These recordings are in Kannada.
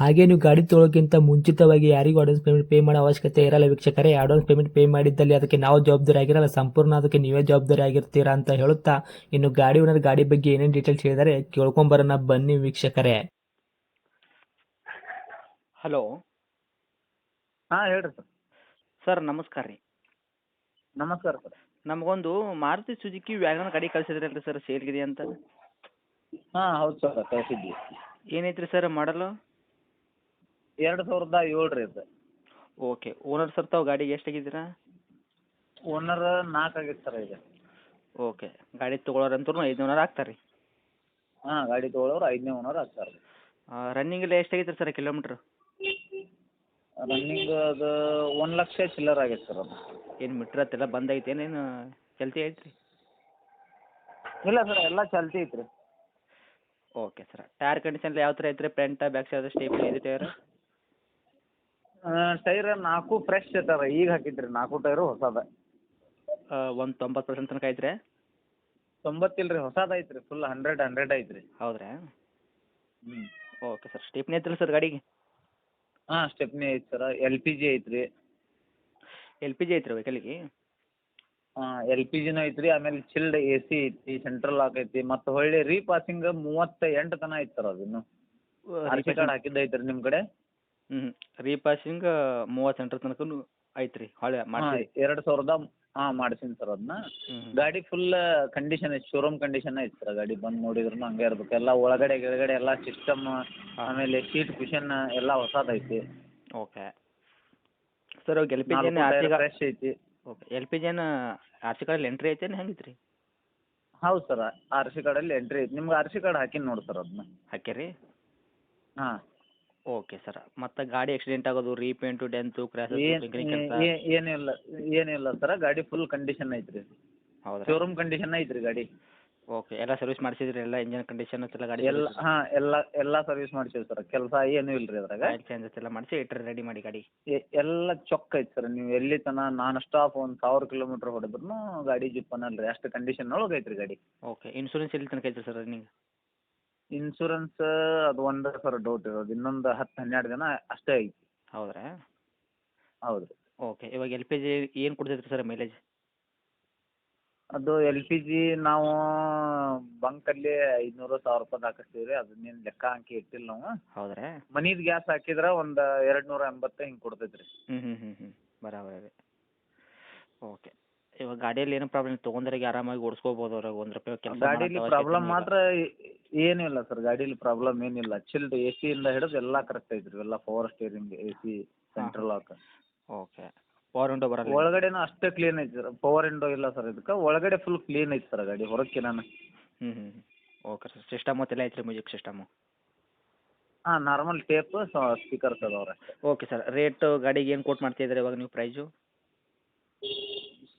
ಹಾಗೆ ನೀವು ಗಾಡಿ ತೊಳೋಕ್ಕಿಂತ ಮುಂಚಿತವಾಗಿ ಯಾರಿಗೂ ಅಡ್ವಾನ್ಸ್ ಪೇಮೆಂಟ್ ಪೇ ಮಾಡೋ ಅವಶ್ಯಕತೆ ಇರಲ್ಲ ವೀಕ್ಷಕರೇ. ಅಡ್ವಾನ್ಸ್ ಪೇಮೆಂಟ್ ಪೇ ಮಾಡಿದ್ದಲ್ಲಿ ಅದಕ್ಕೆ ನಾವು ಜವಾಬ್ದಾರಿ ಆಗಿರಲ್ಲ. ಸಂಪೂರ್ಣ ಅದಕ್ಕೆ ನೀವೇ ಜವಾಬ್ದಾರಿ ಆಗಿರ್ತೀರಾ ಅಂತ ಹೇಳುತ್ತಾ ಇನ್ನು ಗಾಡಿ ಓನರ್ ಗಾಡಿ ಬಗ್ಗೆ ಏನೇನು ಡೀಟೇಲ್ಸ್ ಹೇಳಿದರೆ ಕೇಳ್ಕೊಂಬರೋಣ ಬನ್ನಿ ವೀಕ್ಷಕರೇ. ಹಲೋ ಹಾಂ ಹೇಳ್ರಿ ಸರ್. ಸರ್ ನಮಸ್ಕಾರ ರೀ. ನಮಸ್ಕಾರ ಸರ್. ನಮಗೊಂದು ಮಾರುತಿ ಸುಜುಕಿ ವ್ಯಾಗನ್ ಗಾಡಿ ಕಳಿಸಿದ್ರಲ್ರಿ ಸರ್ ಸೇಲ್ಗಿದೆ ಅಂತ? ಹಾಂ ಹೌದು ಸರ್ ಕಳಿಸಿದ್ವಿ. ಏನೈತ್ರಿ ಸರ್ ಮಾಡಲು? ಎರಡು ಸಾವಿರದ ಏಳು ರೀ ಅದು. ಓಕೆ ಓನರ್ ಸರ್ ತಾವು ಗಾಡಿಗೆ ಎಷ್ಟಾಗಿದ್ದೀರಾ ಓನರ್ ನಾಲ್ಕು ಆಗೈತೆ ಸರ್ ಈಗ. ಓಕೆ ಗಾಡಿ ತೊಗೊಳೋರಂತೂ ಐದು ಓನರ್ ಆಗ್ತಾರೆ ರೀ ಹಾಂ ಗಾಡಿ ತೊಗೊಳೋರು ಐದನೇ ಓನರ್ ಆಗ್ತಾರೆ ರನ್ನಿಂಗ್ ಎಲ್ಲ ಎಷ್ಟಾಗೈತೆ ಸರ್ ಕಿಲೋಮೀಟ್ರ್ ರನ್ನಿಂಗ್ ಅದು ಒಂದು ಲಕ್ಷ ಚಿಲ್ಲರ್ ಆಗೈತೆ ಸರ್ ಅದು. ಏನು ಮೀಟ್ರ್ ಹತ್ತೆಲ್ಲ ಬಂದೈತೆ ಏನೇನು ಚಲ್ತಿ ಐತೆ ರೀ ಇಲ್ಲ ಸರ್ ಎಲ್ಲ ಚಾಲ್ತಿ ಐತ್ರಿ. ಓಕೆ ಸರ್ ಟೈರ್ ಕಂಡೀಷನ್ ಯಾವ ಥರ ಐತ್ರಿ? ಫ್ರಂಟ್ ಬ್ಯಾಕ್ ಸೈಡ್ ಸ್ಟೇಪ್ ಇದೆ ಟೈರ್ ಟೈರ್ ನಾಲ್ಕು ಫ್ರೆಶ್ ಐತಾರ ಈಗ ಹಾಕಿದ್ರಿ ನಾಲ್ಕು ಟೈರು ಹೊಸದ. ಒಂದು ತೊಂಬತ್ತು ಪರ್ಸೆಂಟ್ ತನಕ ಐತ್ರಿ? ತೊಂಬತ್ತಿಲ್ಲ ರೀ ಹೊಸದ ಐತ್ರಿ ಫುಲ್ ಹಂಡ್ರೆಡ್ ಹಂಡ್ರೆಡ್ ಐತ್ರಿ. ಹೌದ್ರಾ? ಹ್ಞೂ ಓಕೆ ಸರ್ ಸ್ಟೆಪ್ನಿ ಐತ್ರಿ ಸರ್ ಗಾಡಿಗೆ? ಹಾಂ ಸ್ಟೆಪ್ನಿ ಐತೆ ಸರ್ ಎಲ್ ಪಿ ಜಿ ಐತ್ರಿ. ಎಲ್ ಪಿ ಜಿ ಐತ್ರಿ ವೆಹಿಕಲ್ಗೆ ಹಾಂ ಎಲ್ ಪಿ ಜಿನೂ ಐತ್ರಿ ಆಮೇಲೆ ಚಿಲ್ಡ್ ಎ ಸಿ ಐತಿ ಸೆಂಟ್ರಲ್ ಲಾಕ್ ಐತಿ ಮತ್ತು ಹೊಳ್ಳಿ ರೀಪಾಸಿಂಗ್ ಮೂವತ್ತ ಎಂಟು ತನ ಐತೆ ಸರ್ ಅದು ಹಾಕಿದ್ದ ಆರ್ ಸಿ ಕಾರ್ಡ್ ಹಾಕಿದ್ದು ಐತ್ರಿ ನಿಮ್ಮ ಕಡೆ? ರೀಪಾಸಿಂಗ್ ಮೂವತ್ತು ಎಂಟರ ತನಕನು ಐತ್ರಿ ಹೊಳೆ ಎರಡು ಸಾವಿರದ ಹಾ ಮಾಡ್ಸೀನಿ ಸರ್ ಅದನ್ನ ಗಾಡಿ ಫುಲ್ ಕಂಡೀಷನ್ ಐತಿ ಶೋರೂಮ್ ಕಂಡೀಷನ್ ಐತಿ ಸರ್ ಗಾಡಿ ಬಂದ್ ನೋಡಿದ್ರು ಹಂಗೆ ಇರ್ಬೇಕು. ಎಲ್ಲ ಒಳಗಡೆ ಕೆಳಗಡೆ ಎಲ್ಲ ಸಿಸ್ಟಮ್ ಆಮೇಲೆ ಸೀಟ್ ಕುಷನ್ ಎಲ್ಲ ಹೊಸದೈತಿ. Okay. Sir L P G fresh ಐತಿ. Okay. L P G R C ಕಾರ್ಡಲ್ಲಿ ಎಂಟ್ರಿ ಐತೆ ಹೆಂಗಿತ್ರಿ? ರೀ ಹೌದು ಸರ್ ಆರ್ ಸಿ ಕಾರ್ಡಲ್ಲಿ ಎಂಟ್ರಿ ಐತಿ. ನಿಮ್ಗೆ ಆರ್ ಸಿ ಕಾರ್ಡ್ ಹಾಕಿನ್ ನೋಡಿ ಸರ್ ಅದನ್ನ ಹಾಕ್ಯಾರಿ? ಹಾಂ. ಓಕೆ ಸರ್ ಮತ್ತೆ ಗಾಡಿ ಆಕ್ಸಿಡೆಂಟ್ ಆಗೋದು ರೀಪೇಂಟು ಡೆಂತು ಕ್ರ್ಯಾಶ್ ಏನ್- ಏನಿಲ್ಲ ಏನಿಲ್ಲ ಸರ್ ಗಾಡಿ ಫುಲ್ ಕಂಡೀಷನ್ ಐತ್ರಿ. ಹೌದಾ ಶೋರೂಮ್ ಕಂಡೀಷನ್ ಐತ್ರಿ ಗಾಡಿ. ಓಕೆ ಎಲ್ಲ ಸರ್ವಿಸ್ ಮಾಡಿಸಿದ್ರಿ ಎಲ್ಲ ಇಂಜಿನ್ ಕಂಡೀಷನ್ ಎಲ್ಲ ಗಾಡಿ ಎಲ್ಲ ಹಾ ಎಲ್ಲ ಎಲ್ಲ ಸರ್ವಿಸ್ ಮಾಡ್ಸೀವಿ ಸರ್ ಕೆಲಸ ಏನೂ ಇಲ್ಲ ರೀ ಅದ್ರಾಗ. ಆಯಿಲ್ ಚೇಂಜಸ್ ಎಲ್ಲ ಮಾಡಿಸಿ ಇಟ್ಟರೆ ರೆಡಿ ಮಾಡಿ ಗಾಡಿ? ಎ- ಎಲ್ಲ ಚೊಕ್ ಐತಿ ಸರ್ ನೀವು ಎಲ್ಲಿ ತನ ನಾನ್ ಸ್ಟಾಪ್ ಒಂದು ಸಾವಿರ ಕಿಲೋಮೀಟರ್ ಹೊಡೆದ್ರು ಗಾಡಿ ಜಿಪ್ ಅನ್ನಲ್ಲ ರೀ ಅಷ್ಟು ಕಂಡೀಷನ್ ಒಳಗೆ ಐತ್ರಿ ಗಾಡಿ. ಓಕೆ ಇನ್ಶೂರೆನ್ಸ್ ಎಲ್ಲಿ ತನಕ ಐತ್ರಿ ಸರ್ ರನ್ನಿಂಗ್ ಇನ್ಶೂರೆನ್ಸ್ ಅದು ಒಂದು ಸರ್ ಡೌಟ್ ಇರೋದು. ಇನ್ನೊಂದು ಹತ್ತು ಹನ್ನೆರಡು ದಿನ ಅಷ್ಟೇ ಐತಿ. ಹೌದ್ರಾ? ಹೌದು. ರೀ ಓಕೆ ಇವಾಗ ಎಲ್ ಪಿ ಜಿ ಏನು ಕೊಡ್ತೈತೆ ಸರ್ ಮೈಲೇಜ್ ಅದು ಎಲ್ ಪಿ ಜಿ ನಾವು ಬಂಕಲ್ಲಿ ಐದುನೂರು ಸಾವಿರ ರೂಪಾಯಿ ಹಾಕಿಸ್ತೀವಿ ರೀ. ಅದನ್ನೇನು ಲೆಕ್ಕ ಹಾಕಿ ಇಟ್ಟಿಲ್ಲ ನಾವು. ಹೌದ್ರಾ? ಮನೀದು ಗ್ಯಾಸ್ ಹಾಕಿದ್ರೆ ಒಂದು ಎರಡು ನೂರ ಎಂಬತ್ತು ಹಿಂಗೆ ಕೊಡ್ತೈತೆ ರೀ. ಹ್ಞೂ ಹ್ಞೂ ಹ್ಞೂ ಹ್ಞೂ ಬರಾಬರ ಓಕೆ ಇವಾಗ ಗಾಡಿಯಲ್ಲಿ ಏನು ಪ್ರಾಬ್ಲಮ್ ತೊಗೊಂಡ್ರೆ ಆರಾಮಾಗಿ ಓಡಿಸ್ಕೋಬೋದು ಅವ್ರಾಗ ಒಂದು ರೂಪಾಯಿ ಕೆಲಸ ಗಾಡೀಲಿ ಪ್ರಾಬ್ಲಮ್ ಮಾತ್ರ ಏನೂ ಇಲ್ಲ ಸರ್ ಗಾಡೀಲಿ ಪ್ರಾಬ್ಲಮ್ ಏನಿಲ್ಲ. ಚಿಲ್ಡ್ ಎ ಸಿಯಿಂದ ಹಿಡಿದು ಎಲ್ಲ ಕರೆಕ್ಟ್ ಐತ್ರಿ ಎಲ್ಲ power steering A C central lock okay power window ಬರಲ್ಲ ಒಳಗಡೆನೂ ಅಷ್ಟೇ ಕ್ಲೀನ್ ಐತಿ ಸರ್. ಪವರ್ ವಿಂಡೋ ಇಲ್ಲ ಸರ್ ಇದಕ್ಕೆ. ಒಳಗಡೆ ಫುಲ್ ಕ್ಲೀನ್ ಐತಿ ಸರ್ ಗಾಡಿ ಹೊರಕ್ಕೆ ನಾನು. ಹ್ಞೂ ಹ್ಞೂ ಓಕೆ ಸರ್ ಸಿಸ್ಟಮ್ ಮತ್ತೆಲ್ಲ ಐತ್ರಿ ಮ್ಯೂಸಿಕ್ ಸಿಸ್ಟಮು ಹಾಂ ನಾರ್ಮಲ್ ಟೇಪ್ ಸ್ಪೀಕರ್ಸ್ ಅಷ್ಟೇ. ಓಕೆ ಸರ್ ರೇಟ್ ಗಾಡಿಗೆ ಏನು ಕೋಟ್ ಮಾಡ್ತಿದ್ದೀರಿ ಇವಾಗ ನೀವು ಪ್ರೈಸು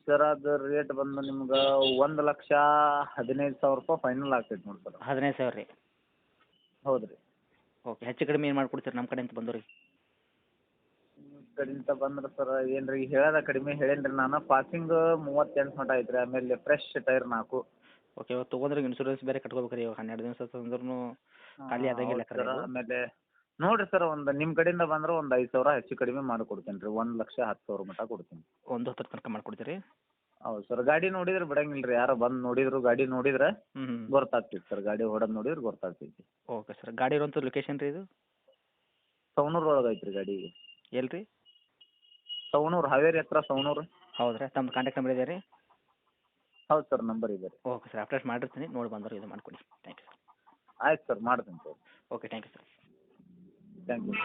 ಸರ್ ಅದು ರೇಟ್ ಬಂದು ನಿಮ್ಗೆ ಒಂದು ಲಕ್ಷ ಹದಿನೈದು ಸಾವಿರ ರೂಪಾಯಿ ಫೈನಲ್ ಆಗ್ತೈತೆ ನೋಡಿ ಸರ್ ಹದಿನೈದು ಸಾವಿರ ರೀ. ಹೌದು ರೀ. ಓಕೆ ಹೆಚ್ಚು ಕಡಿಮೆ ಏನು ಮಾಡ್ಕೊಡ್ತೀರಿ ನಮ್ಮ ಕಡೆಯಿಂದ ಬಂದವ್ರಿಗೆ? ಕಡೆಯಿಂದ ಬಂದ್ರೆ ಸರ್ ಏನು ರೀ ಹೇಳೋದ ಕಡಿಮೆ ಹೇಳೇನಿ ರೀ ನಾನು. ಪಾಸಿಂಗ್ ಮೂವತ್ತೆಂಟು ಮಟ ಐತ್ರಿ ಆಮೇಲೆ ಫ್ರೆಶ್ ಟೈರ್ ನಾಲ್ಕು. ಓಕೆ ಇವಾಗ ತೊಗೊಂಡ್ರೆ ಇನ್ಶೂರೆನ್ಸ್ ಬೇರೆ ಕಟ್ಕೋಬೇಕು ರೀ ಇವಾಗ ಹನ್ನೆರಡು ದಿವಸ ತಂದ್ರೂ ಖಾಲಿ ಆದಂಗಿಲ್ಲ ಆಮೇಲೆ ನೋಡಿರಿ ಸರ್ ಒಂದು ನಿಮ್ಮ ಕಡೆಯಿಂದ ಬಂದ್ರೆ ಒಂದು ಐದು ಸಾವಿರ ಹೆಚ್ಚು ಕಡಿಮೆ ಮಾಡಿ ಕೊಡ್ತೀನಿ ರೀ. ಒಂದು ಲಕ್ಷ ಹತ್ತು ಸಾವಿರ ಮಟ ಕೊಡ್ತೀನಿ. ಒಂದು ಹತ್ತರ ತನಕ ಮಾಡ್ಕೊಡ್ತೀರಿ? ಹೌದು ಸರ್ ಗಾಡಿ ನೋಡಿದ್ರೆ ಬಿಡಂಗಿಲ್ಲ ರೀ. ಯಾರೋ ಬಂದು ನೋಡಿದ್ರು ಗಾಡಿ ನೋಡಿದ್ರೆ ಹ್ಞೂ ಗೊತ್ತಾಗ್ತೈತಿ ಸರ್. ಗಾಡಿ ಹೊಡೆದು ನೋಡಿದ್ರೆ ಗೊತ್ತಾಗ್ತೈತಿ. ಓಕೆ ಸರ್ ಗಾಡಿ ಇರುವಂತ ಲೊಕೇಶನ್ ರೀ ಇದು? ಸವಣೂರು ಒಳಗೆ ಐತ್ರಿ ಗಾಡಿ. ಎಲ್ಲಿ ರೀ ಸವಣೂರು ಹಾವೇರಿ ಹತ್ರ ಸವಣೂರು. ಹೌದ್ರಾ ತಮ್ಮ ಕಾಂಟ್ಯಾಕ್ಟ್ ನಂಬರ್ ಇದೆ ರೀ? ಹೌದು ಸರ್ ನಂಬರ್ ಇದೆ ರೀ. ಓಕೆ ಸರ್ ಅಪ್ಡೇಟ್ ಮಾಡಿರ್ತೀನಿ. ನೋಡಿ ಬಂದ್ರೆ ಇದು ಮಾಡಿಕೊಡಿ. Thank you sir. ಆಯ್ತು ಸರ್ ಮಾಡ್ತೀನಿ sir. Okay thank you sir. Thank you